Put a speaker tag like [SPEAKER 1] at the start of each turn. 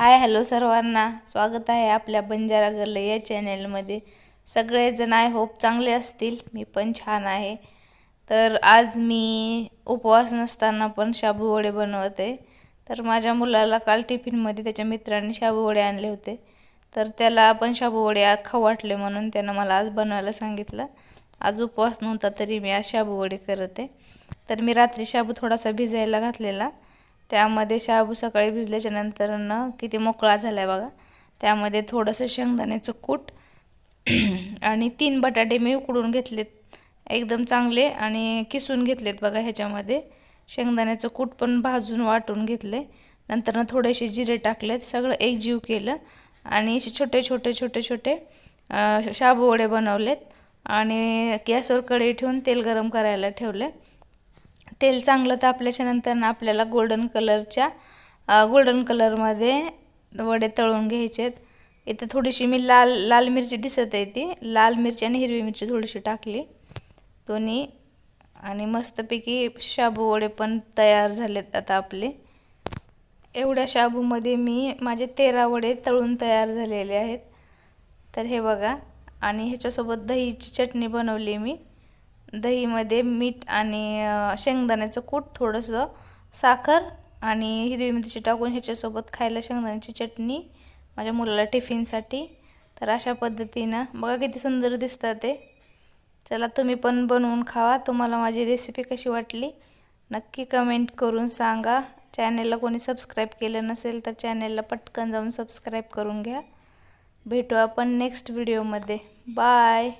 [SPEAKER 1] Hi hello सर्वांना. स्वागत आहे आपल्या बंजारा गर्ल या चॅनेलमध्ये. सगळेजण आय होप चांगले असतील. मी पण छान आहे. तर आज मी उपवास नसताना पण शाबू वडे बनवते. तर माझ्या मुलाला काल टिफिनमध्ये त्याच्या मित्रांनी शाबू वडे आणले होते. तर त्याला आपण शाबू वडे खाऊ वाटले म्हणून त्यानं मला आज बनवायला सांगितलं. आज उपवास नव्हता तरी मी आज शाबू वडे करते. तर मी रात्री शाबू थोडासा भिजायला घातलेला. त्यामध्ये शाबू सकाळी भिजल्याच्या नंतरनं किती मोकळा झाला आहे बघा. त्यामध्ये थोडंसं शेंगदाण्याचं कूट आणि तीन बटाटे मी उकडून घेतलेत. एकदम चांगले आणि किसून घेतलेत बघा ह्याच्यामध्ये. शेंगदाण्याचं कूट पण भाजून वाटून घेतले नंतर थोडेसे जिरे टाकलेत सगळं एकजीव केलं आणि असे छोटे छोटे छोटे छोटे शाबू वडे बनवलेत. आणि गॅसवर कढई ठेवून तेल गरम करायला ठेवले तेल चांगलं तापल्याच्यानंतर आपल्याला गोल्डन कलरच्या गोल्डन कलरमध्ये वडे तळून घ्यायचे आहेत इथं थोडीशी मी लाल लाल मिरची दिसत आहे ती. लाल मिरची आणि हिरवी मिरची थोडीशी टाकली. दोन्ही. आणि मस्तपैकी शाबू वडे पण तयार झालेत आता आपले. एवढ्या शाबूमध्ये मी माझे तेरा वडे तळून तयार झालेले आहेत. तर हे बघा. आणि ह्याच्यासोबत दहीची चटणी बनवली मी. दहीमध्ये मीठ आणि शेंगदाण्याचं कूट थोडंसं साखर आणि हिरवी मिरची टाकून ह्याच्यासोबत खायला शेंगदाण्याची चटणी माझ्या मुलाला टिफिनसाठी. तर अशा पद्धतीनं बघा किती सुंदर दिसतात ते. चला तुम्ही पण बनवून खावा. तुम्हाला माझी रेसिपी कशी वाटली नक्की कमेंट करून सांगा. चॅनेलला कोणी सबस्क्राईब केलं नसेल तर चॅनेलला पटकन जाऊन सबस्क्राईब करून घ्या. भेटू आपण नेक्स्ट व्हिडिओमध्ये बाय